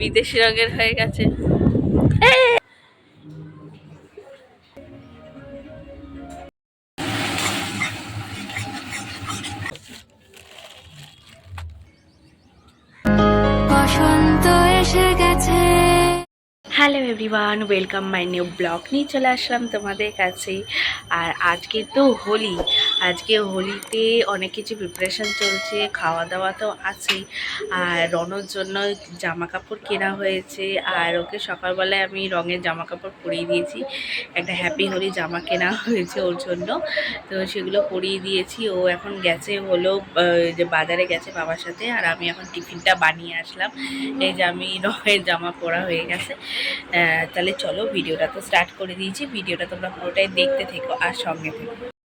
বিদেশি রঙের হয়ে গেছে। বসন্ত এসে গেছে। Hello everyone welcome my new blog. নিয়ে চলে আসলাম তোমাদের কাছে। আর আজকে তো হোলি আজকে হোলিতে অনেক কিছু প্রিপারেশন চলছে খাওয়া দাওয়া তো আছেই। আর রনর জন্য জামা কাপড় কেনা হয়েছে, আর ওকে সকালবেলায় আমি রঙের জামা কাপড় পরিয়ে দিয়েছি। একটা হ্যাপি হোলি জামা কেনা হয়েছে ওর জন্য। তো সেগুলো পরিয়ে দিয়েছি। ও এখন গেছে হলো যে বাজারে গেছে বাবার সাথে, আর আমি এখন টিফিনটা বানিয়ে আসলাম। এই যে আমি রঙের জামা পরা হয়ে গেছে। তাহলে চলো, ভিডিওটা তো স্টার্ট করে দিয়েছি। ভিডিওটা তোমরা পুরোটাই দেখতে থেকো আর সঙ্গে থেকো।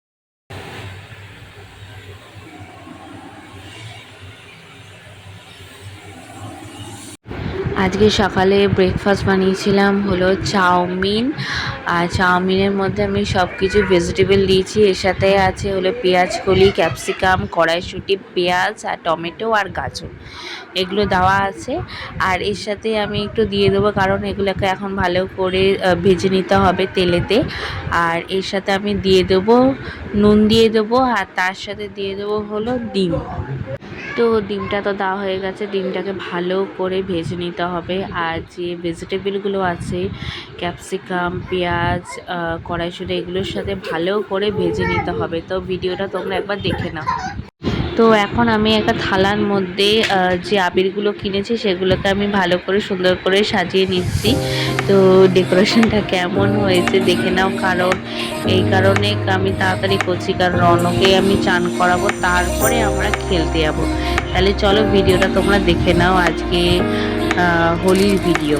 আজকে সকালে ব্রেকফাস্ট বানিয়েছিলাম, হলো চাউমিন। আর চাউমিনের মধ্যে আমি সব কিছু ভেজিটেবল দিয়েছি। এর সাথে আছে হলো পেঁয়াজ কলি ক্যাপসিকাম কড়াইশুঁটি, পেঁয়াজ, আর টমেটো, আর গাজর। এগুলো দেওয়া আছে। আর এর সাথে আমি একটু দিয়ে দেবো, কারণ এগুলোকে এখন ভালো করে ভেজে নিতে হবে তেলেতে। আর এর সাথে আমি দিয়ে দেবো, নুন দিয়ে দেবো, আর তার সাথে দিয়ে দেবো হলো ডিম। তো ডিমটা তো দেওয়া হয়ে গেছে। ডিমটাকে ভালো করে ভেজে নিতে হবে। আর যে ভেজিটেবলগুলো আছে ক্যাপসিকাম পেঁয়াজ কড়াইশুঁটি, এগুলোর সাথে ভালো করে ভেজে নিতে হবে। তো ভিডিওটা তোমরা একবার দেখে নাও। তো এখন আমি একটা থালার মধ্যে যে আবিরগুলো কিনেছি সেগুলোকে আমি ভালো করে সুন্দর করে সাজিয়ে নিচ্ছি। তো ডেকোরেশনটা কেমন হয়েছে দেখে নাও, কারণ এই কারণে আমি তাড়াতাড়ি করছি, কারণ রনকে আমি চান করাবো, তারপরে আমরা খেলতে যাব। তাহলে চলো ভিডিওটা তোমরা দেখে নাও আজকে হোলির ভিডিও।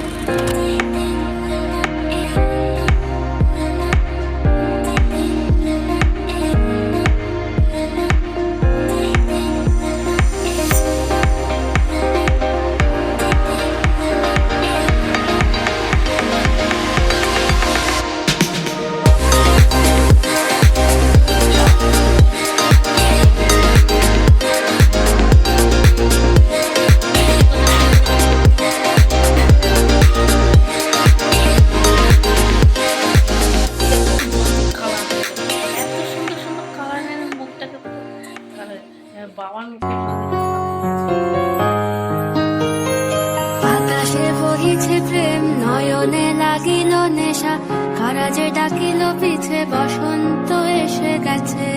ডাকিল পিছে, বসন্ত এসে গেছে।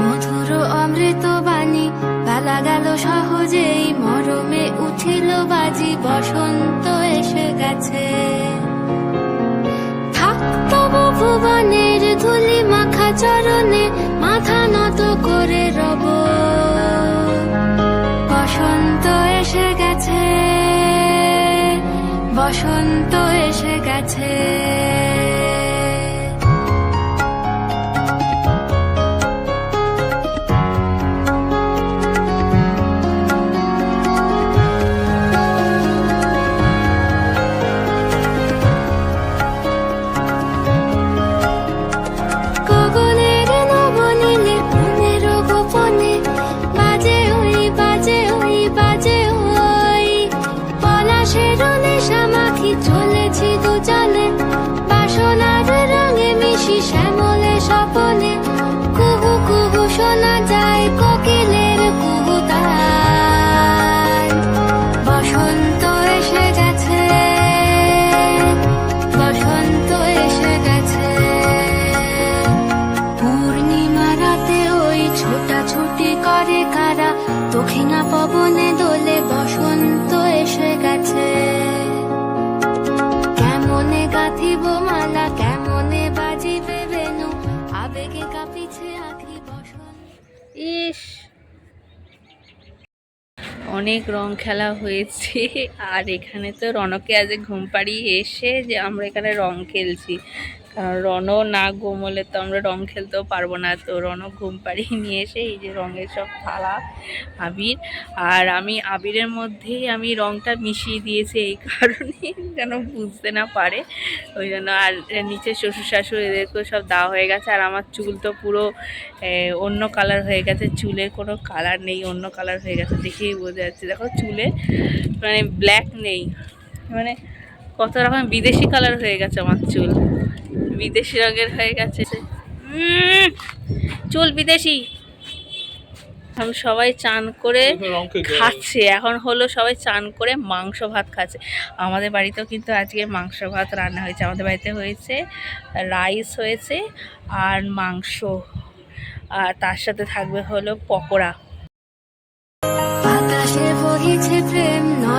মধুর গেল সহজেই, মরমে উঠিল বাজি, বসন্ত এসে গেছে। ধুলি মাথা নত করে রব। বসন্ত এসে গেছে, বসন্ত এসে গেছে স্বপনে কুহু কুহু শোনা যায় কোকিলের কুহু তাই বসন্ত এসে গেছে, বসন্ত এসে গেছে। পূর্ণিমা রাতে ওই ছোটাছুটি করে কারা? দক্ষিণা পবনে দোলে বসন্ত এসে গেছে। কেমনে গাঁথিব মালা অনেক রং খেলা হয়েছে। আর এখানে তো রনকে আজ ঘুম পাড়িয়ে এসে যে আমরা এখানে রং খেলছি। রণ না ঘুমোলে তো আমরা রং খেলতেও পারব না। তো রণ ঘুম পাড়িয়ে নিয়ে এসে এই যে রঙের সব থালা, আবির। আর আমি আবিরের মধ্যেই আমি রংটা মিশিয়ে দিয়েছি এই কারণে যেন বুঝতে না পারে। ওই জন্য আর নিচে শ্বশুর শাশুড়ি এদেরকেও সব দেওয়া হয়ে গেছে। আর আমার চুল তো পুরো অন্য কালার হয়ে গেছে। চুলের কোনো কালার নেই, অন্য কালার হয়ে গেছে দেখেই বোঝা যাচ্ছে। দেখো চুলে মানে ব্ল্যাক নেই। মানে কত রকম বিদেশি কালার হয়ে গেছে আমার চুল। বিদেশি রঙের হয়ে গেছে। চুল বিদেশি। এখন সবাই চান করে খাচ্ছে। এখন হলো সবাই চান করে মাংস ভাত খাচ্ছে। আমাদের বাড়িতেও কিন্তু আজকে মাংস ভাত রান্না হয়েছে। আমাদের বাড়িতে হয়েছে রাইস হয়েছে আর মাংস। আর তার সাথে থাকবে হলো পকোড়া। প্রেম।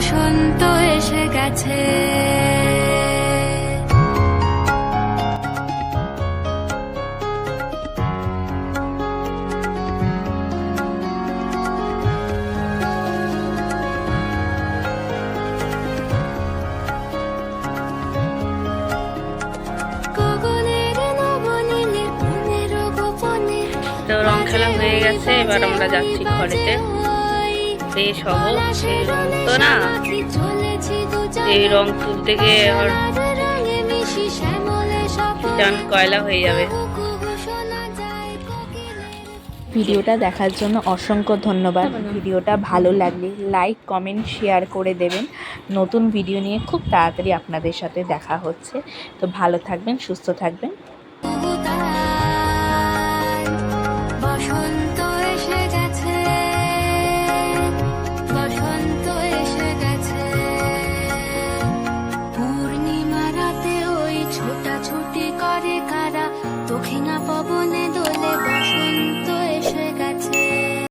বসন্ত এসে গেছে। তো রং খেলা হয়ে গেছে এবার আমরা যাচ্ছি ঘরেতে। হব রং তো না, এই রং তুলতে কয়লা হয়ে যাবে। ভিডিওটা দেখার জন্য অসংখ্য ধন্যবাদ। ভিডিওটা ভালো লাগলে লাইক, কমেন্ট, শেয়ার করে দেবেন। নতুন ভিডিও নিয়ে খুব তাড়াতাড়ি আপনাদের সাথে দেখা হচ্ছে। তো ভালো থাকবেন, সুস্থ থাকবেন।